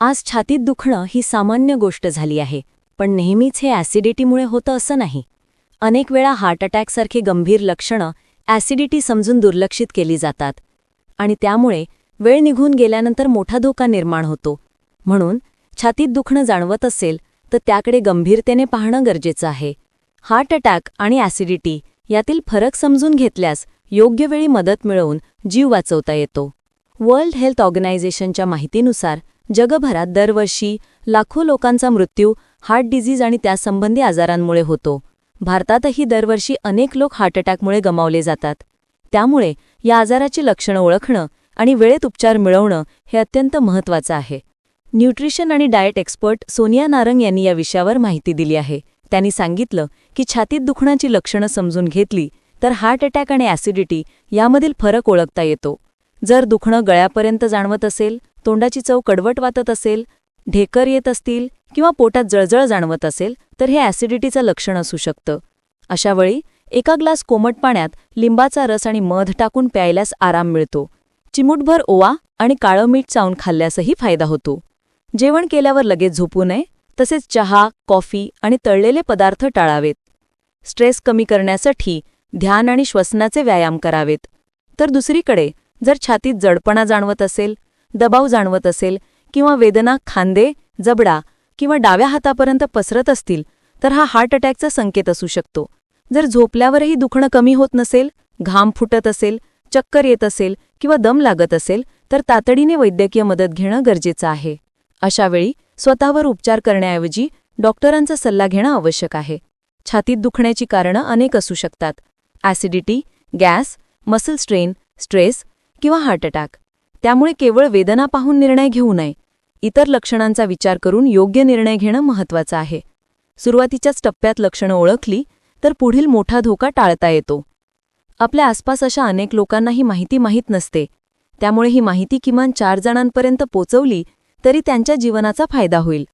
आज छातीत दुखणं ही सामान्य गोष्ट झाली आहे पण नेहमीच हे ॲसिडिटीमुळे होतं असं नाही. अनेक वेळा हार्ट अटॅकसारखी गंभीर लक्षणं ॲसिडिटी समजून दुर्लक्षित केली जातात. आणि त्यामुळे वेळ निघून गेल्यानंतर मोठा धोका निर्माण होतो. म्हणून छातीत दुखणं जाणवत असेल तर त्याकडे गंभीरतेने पाहणं गरजेचं आहे. हार्ट अटॅक आणि ॲसिडिटी यातील फरक समजून घेतल्यास योग्य वेळी मदत मिळवून जीव वाचवता येतो. वर्ल्ड हेल्थ ऑर्गनायझेशनच्या माहितीनुसार जगभरात दरवर्षी लाखो लोकांचा मृत्यू हार्ट डिझीज आणि त्यासंबंधी आजारांमुळे होतो. भारतातही दरवर्षी अनेक लोक हार्ट अटॅकमुळे गमावले जातात. त्यामुळे या आजाराची लक्षणं ओळखणं आणि वेळेत उपचार मिळवणं हे अत्यंत महत्त्वाचं आहे. न्यूट्रिशन आणि डाएट एक्सपर्ट सोनिया नारंग यांनी या विषयावर माहिती दिली आहे. त्यांनी सांगितलं की छातीत दुखण्याची लक्षणं समजून घेतली तर हार्ट अटॅक आणि ॲसिडिटी यामधील फरक ओळखता येतो. जर दुखणं गळ्यापर्यंत जाणवत असेल तोंडाची चव कडवट वाटत असेल ढेकर येत असतील किंवा पोटात जळजळ जाणवत असेल तर हे ॲसिडिटीचं लक्षण असू शकतं. अशावेळी एका ग्लास कोमट पाण्यात लिंबाचा रस आणि मध टाकून प्यायल्यास आराम मिळतो. चिमूटभर ओवा आणि काळं मीठ चावून खाल्ल्यासही फायदा होतो. जेवण केल्यावर लगेच झोपू नये तसेच चहा कॉफी आणि तळलेले पदार्थ टाळावेत. स्ट्रेस कमी करण्यासाठी ध्यान आणि श्वसनाचे व्यायाम करावेत. तर दुसरीकडे जर छातीत जडपणा जाणवत असेल दबाव जाणवत असेल किंवा वेदना खांदे जबडा किंवा डाव्या हातापर्यंत पसरत असतील तर हा हार्ट अटॅकचा संकेत असू शकतो. जर झोपल्यावरही दुखणं कमी होत नसेल घाम फुटत असेल चक्कर येत असेल किंवा दम लागत असेल तर तातडीने वैद्यकीय मदत घेणं गरजेचं आहे. अशावेळी स्वतःवर उपचार करण्याऐवजी डॉक्टरांचा सल्ला घेणं आवश्यक आहे. छातीत दुखण्याची कारणं अनेक असू शकतात. Acidity gas muscle strain stress किंवा हार्ट अटॅक. त्यामुळे केवळ वेदना पाहून निर्णय घेऊ नये. इतर लक्षणांचा विचार करून योग्य निर्णय घेणं महत्त्वाचं आहे. सुरुवातीच्याच टप्प्यात लक्षणं ओळखली तर पुढील मोठा धोका टाळता येतो. आपल्या आसपास अशा अनेक लोकांना ही माहिती माहीत नसते. त्यामुळे ही माहिती किमान चार जणांपर्यंत पोचवली तरी त्यांच्या जीवनाचा फायदा होईल.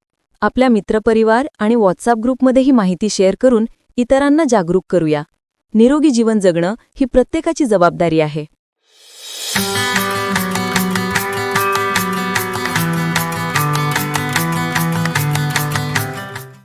आपल्या मित्रपरिवार आणि व्हॉट्सअप ग्रुपमध्ये ही माहिती शेअर करून इतरांना जागरूक करूया. निरोगी जीवन जगणं ही प्रत्येकाची जबाबदारी आहे.